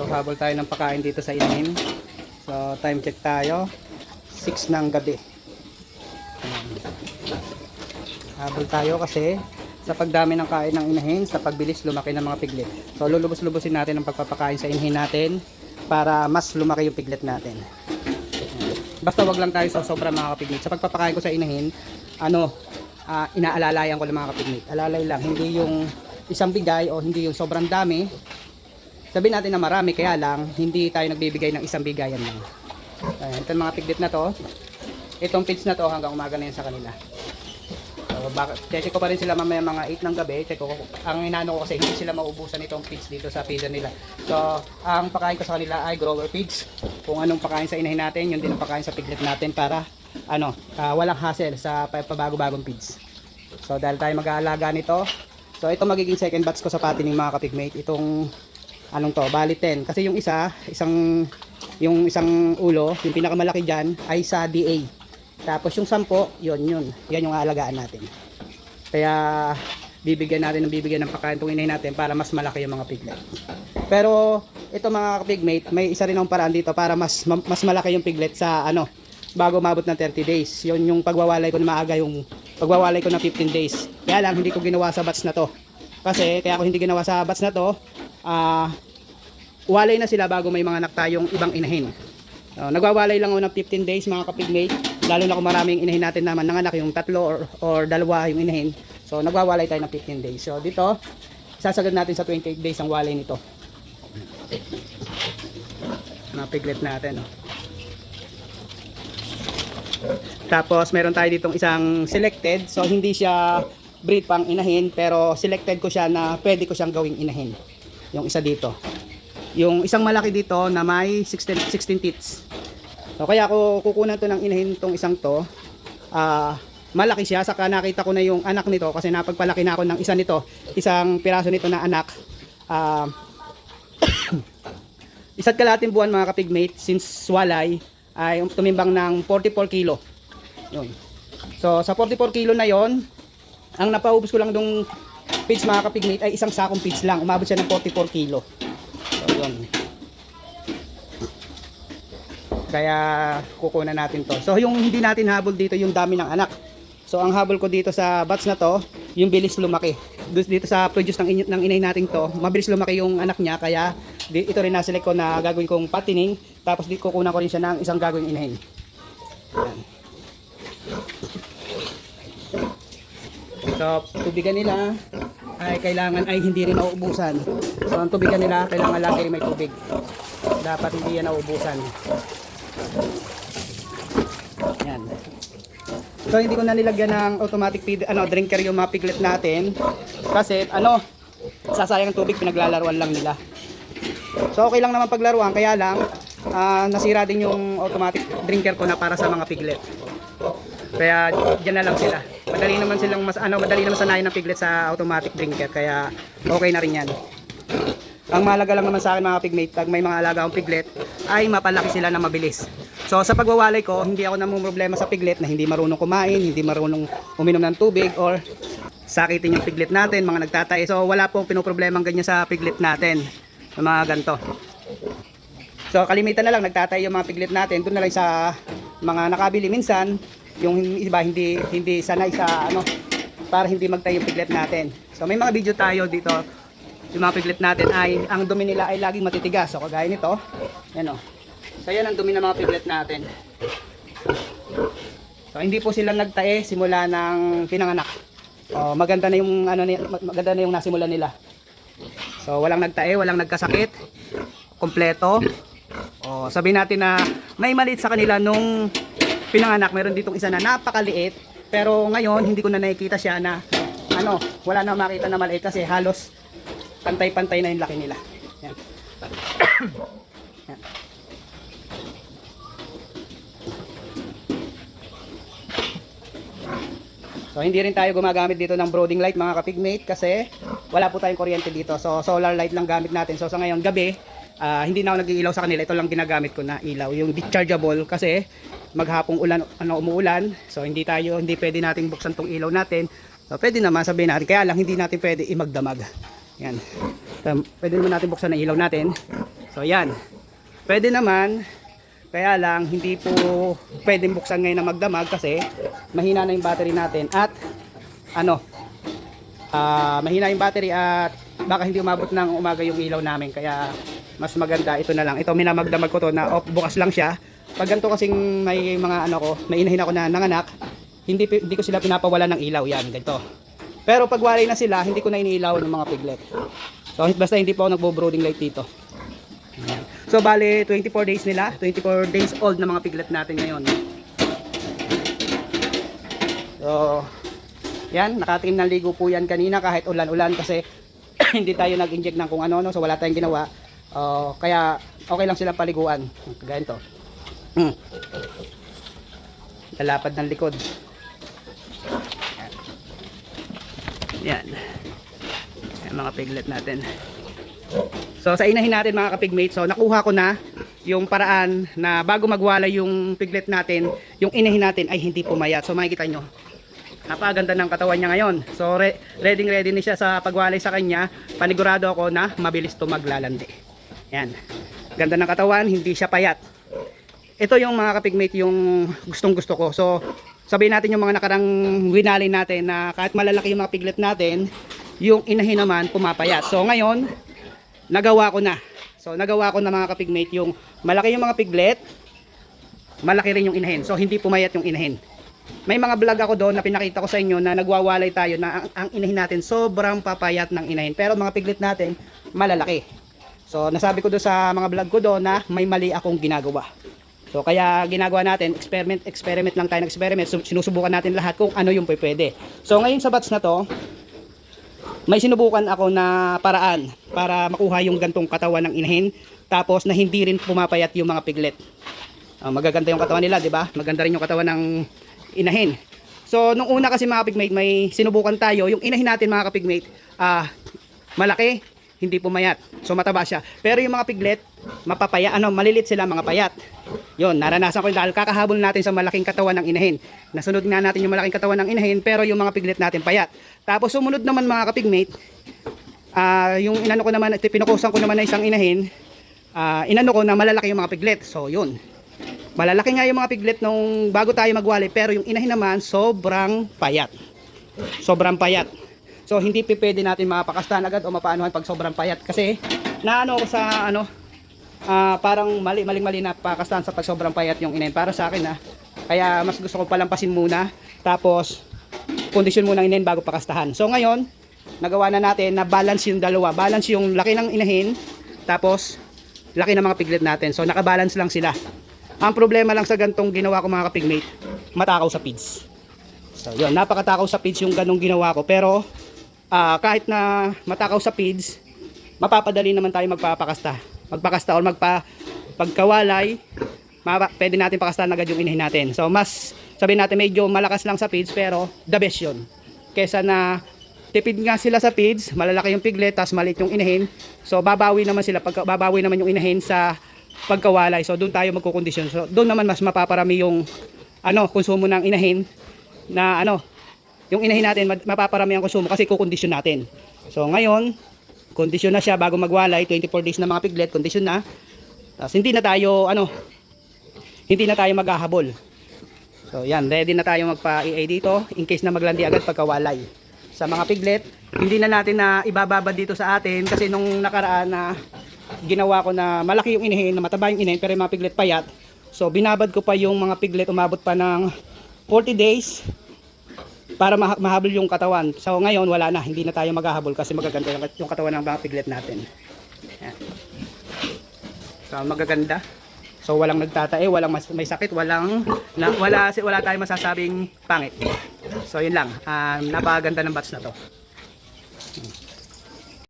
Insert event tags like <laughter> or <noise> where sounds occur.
So habol tayo ng pagkain dito sa inahin. So time check tayo. 6 ng gabi. Habol tayo kasi sa pagdami ng kain ng inahin, sa pagbilis lumaki ng mga piglet. So lulubos-lubosin natin ang pagpapakain sa inahin natin para mas lumaki yung piglet natin. Basta wag lang tayo sa sobra mga kapiglet. Sa pagpapakain ko sa inahin, ano, ah, inaalalayan ko lang mga kapiglet. Alalay lang, hindi yung isang bigay o hindi yung sobrang dami. Sabihin natin na marami, kaya lang, hindi tayo nagbibigay ng isang bigayan lang. Ayan, ito mga piglet na to. Itong feeds na to hanggang umaga na yan sa kanila. So, baka, check ko pa rin sila mamaya mga 8 ng gabi. Check ko, ang inano ko kasi hindi sila maubusan itong feeds dito sa feeder nila. So, ang pakain ko sa kanila ay grower feeds. Kung anong pakain sa inahin natin, yun din ang pakain sa piglet natin para ano, ah, walang hassle sa pa- pabago-bagong feeds. So, dahil tayo mag-aalaga nito, so ito magiging second batch ko sa patining mga kapigmate. Itong anong to, bali 10. Kasi yung isa, isang yung isang ulo, yung pinakamalaki diyan ay sa DA. Tapos yung 10, yun yun. Yan yung aalagaan natin. Kaya bibigyan natin ng bibigyan ng pagkain itong inahin natin para mas malaki yung mga piglet. Pero ito mga pigmate, may isa rin akong paraan dito para mas ma- mas malaki yung piglet sa ano bago mabot ng 30 days. Yun yung pagwawalay ko na maaga yung pagwawalay ko na 15 days. Kaya lang hindi ko ginawa sa batch na to. Kasi kaya ako hindi ginawa sa batch na to, ah walay na sila bago may mga anak tayong ibang inahin. Uh, nagwawalay lang ako ng 15 days mga kapigmate. Lalo na kung maraming inahin natin naman ng anak, yung tatlo or, or dalawa yung inahin. So nagwawalay tayo ng 15 days. So dito, sasagad natin sa 28 days ang walay nito. Mga piglet natin. Oh. Tapos meron tayo ditong isang selected. So hindi siya breed pang inahin pero selected ko siya na pwede ko siyang gawing inahin. Yung isa dito. Yung isang malaki dito na may 16, 16 teats. So kaya ako kukunan to ng inahin tong isang to. Ah, malaki siya saka nakita ko na yung anak nito kasi napagpalaki na ako ng isa nito, isang piraso nito na anak. Ah, <coughs> isa't kalating buwan mga kapigmate since walay ay tumimbang ng 44 kilo. Yun. So sa 44 kilo na yon, ang napaubos ko lang dong feeds mga kapigmate ay isang sakong feeds lang. Umabot siya ng 44 kilo. So yun. Kaya kukunan natin to. So yung hindi natin habol dito yung dami ng anak. So ang habol ko dito sa batch na to, yung bilis lumaki. Dito sa produce ng, inyo- ng inay natin to, mabilis lumaki yung anak niya kaya ito rin naselect ko na gagawin kong patining tapos di kukunan ko rin siya ng isang gagawin inahin. Yan. So, tubigan nila ay kailangan ay hindi rin nauubusan. So, ang tubigan nila kailangan lagi rin may tubig. Dapat hindi yan nauubusan. Yan. So, hindi ko na nilagyan ng automatic feed, ano, drinker yung mga piglet natin. Kasi, ano, sasayang ang tubig, pinaglalaruan lang nila. So, okay lang naman paglaruan, kaya lang, ah, nasira din yung automatic drinker ko na para sa mga piglet. Kaya diyan na lang sila. Madali naman silang mas ano, madali naman sanayin ng piglet sa automatic drinker kaya okay na rin 'yan. Ang mahalaga lang naman sa akin mga pigmate, pag may mga alaga akong piglet, ay mapalaki sila na mabilis. So sa pagwawalay ko, hindi ako namumroblema sa piglet na hindi marunong kumain, hindi marunong uminom ng tubig or sakitin yung piglet natin, mga nagtatay. So wala pong pinoproblemang ganyan sa piglet natin, mga ganto. So kalimitan na lang nagtatay yung mga piglet natin, doon na lang sa mga nakabili minsan, yung iba hindi hindi sanay sa ano para hindi magtayo piglet natin. So may mga video tayo dito yung mga piglet natin ay ang dumi nila ay laging matitigas. So kagaya nito, yan o. So yan ang dumi ng mga piglet natin. So hindi po sila nagtae simula ng pinanganak. Oh, maganda na yung ano maganda na yung nasimula nila. So walang nagtae, walang nagkasakit. Kompleto. Oh, sabi natin na may maliit sa kanila nung pinanganak. Meron ditong isa na napakaliit. Pero ngayon hindi ko na nakikita siya na ano, wala na makita na maliit kasi halos pantay-pantay na yung laki nila. Yan. Yan. So hindi rin tayo gumagamit dito ng brooding light mga kapigmate kasi wala po tayong kuryente dito. So solar light lang gamit natin. So sa ngayon gabi, ah, hindi na ako nag-iilaw sa kanila. Ito lang ginagamit ko na ilaw. Yung dischargeable kasi maghapong ulan ano umuulan. So hindi tayo hindi pwede nating buksan tong ilaw natin. So pwede naman sabihin natin kaya lang hindi natin pwede imagdamag. Yan. So, pwede naman natin buksan ang ilaw natin. So yan. Pwede naman, kaya lang hindi po pwedeng buksan ngayon na magdamag kasi mahina na yung battery natin at ano, ah mahina yung battery at baka hindi umabot ng umaga yung ilaw namin kaya mas maganda ito na lang. Ito minamagdamag ko to na off bukas lang siya. Pag ganito kasing may mga ano ko, may inahin ako na nanganak, hindi hindi ko sila pinapawala ng ilaw yan, ganito. Pero pag walay na sila, hindi ko na iniilaw ng mga piglet. So basta hindi po ako nagbo-brooding light dito. So bale 24 days nila, 24 days old na mga piglet natin ngayon. So yan, nakatingin ng ligo po yan kanina kahit ulan-ulan kasi <coughs> hindi tayo nag-inject ng kung ano, no? so wala tayong ginawa. Uh, kaya okay lang silang paliguan. Kagaya to. Hmm. Lalapad ng likod. Yan. Yan mga piglet natin. So sa inahin natin mga kapigmate, so nakuha ko na yung paraan na bago magwala yung piglet natin, yung inahin natin ay hindi pumayat. So makikita nyo, napaganda ng katawan niya ngayon. So re- ready ready na siya sa pagwalay sa kanya. Panigurado ako na mabilis to maglalandi. Yan. Ganda ng katawan, hindi siya payat. Ito yung mga kapigmate yung gustong gusto ko. So sabihin natin yung mga nakarang winali natin na kahit malalaki yung mga piglet natin, yung inahin naman pumapayat. So ngayon, nagawa ko na. So nagawa ko na mga kapigmate yung malaki yung mga piglet, malaki rin yung inahin. So hindi pumayat yung inahin. May mga vlog ako doon na pinakita ko sa inyo na nagwawalay tayo na ang, ang inahin natin sobrang papayat ng inahin. Pero mga piglet natin malalaki. So nasabi ko doon sa mga vlog ko doon na may mali akong ginagawa. So kaya ginagawa natin, experiment, experiment lang tayo ng experiment. So, sinusubukan natin lahat kung ano yung pwede. So ngayon sa batch na to, may sinubukan ako na paraan para makuha yung gantong katawan ng inahin tapos na hindi rin pumapayat yung mga piglet. Ah, magaganda yung katawan nila, 'di ba? Maganda rin yung katawan ng inahin. So nung una kasi mga pigmate, may sinubukan tayo, yung inahin natin mga kapigmate, ah malaki, hindi pumayat. So mataba siya. Pero yung mga piglet, mapapaya, ano, malilit sila mga payat. Yon, naranasan ko yun dahil kakahabol natin sa malaking katawan ng inahin. Nasunod nga natin yung malaking katawan ng inahin, pero yung mga piglet natin payat. Tapos sumunod naman mga kapigmate, ah yung inano ko naman, pinukusan ko naman na isang inahin, ah inano ko na malalaki yung mga piglet. So yun. Malalaki nga yung mga piglet nung bago tayo magwali, pero yung inahin naman sobrang payat. Sobrang payat. So hindi pa pwede natin mapakastahan agad o mapaanuhan pag sobrang payat kasi naano sa ano ah, parang mali maling mali na pakastahan sa pag sobrang payat yung inahin para sa akin na kaya mas gusto ko palampasin muna tapos kondisyon muna ng inahin bago pakastahan. So ngayon nagawa na natin na balance yung dalawa. Balance yung laki ng inahin tapos laki ng mga piglet natin. So nakabalance lang sila. Ang problema lang sa gantong ginawa ko mga kapigmate, matakaw sa feeds. So yun, napakatakaw sa feeds yung ganong ginawa ko. Pero ah, kahit na matakaw sa feeds, mapapadali naman tayo magpapakasta. Magpakasta or magpa pagkawalay, pwede natin pakastahan agad yung inahin natin. So mas sabihin natin medyo malakas lang sa feeds pero the best yun. Kesa na tipid nga sila sa feeds, malalaki yung piglet, tas maliit yung inahin. So babawi naman sila, pagka, babawi naman yung inahin sa pagkawalay. So doon tayo magkukondisyon. So doon naman mas mapaparami yung ano, konsumo ng inahin na ano, yung inahin natin ma- mapaparami ang konsumo kasi kukondisyon natin. So ngayon, kondisyon na siya bago magwalay, 24 days na mga piglet, kondisyon na. Tapos hindi na tayo ano, hindi na tayo maghahabol. So yan, ready na tayo magpa-EA dito in case na maglandi agad pagkawalay. Sa mga piglet, hindi na natin na ibababad dito sa atin kasi nung nakaraan na ginawa ko na malaki yung inahin, na mataba yung inahin pero yung mga piglet payat. So binabad ko pa yung mga piglet umabot pa ng 40 days para ma- mahabol yung katawan. So ngayon wala na, hindi na tayo maghahabol kasi magaganda yung- katawan ng mga piglet natin. Yan. So magaganda. So walang nagtatae, walang mas, may sakit, walang na, wala wala tayong masasabing pangit. So yun lang. Um, napakaganda ng batch na to.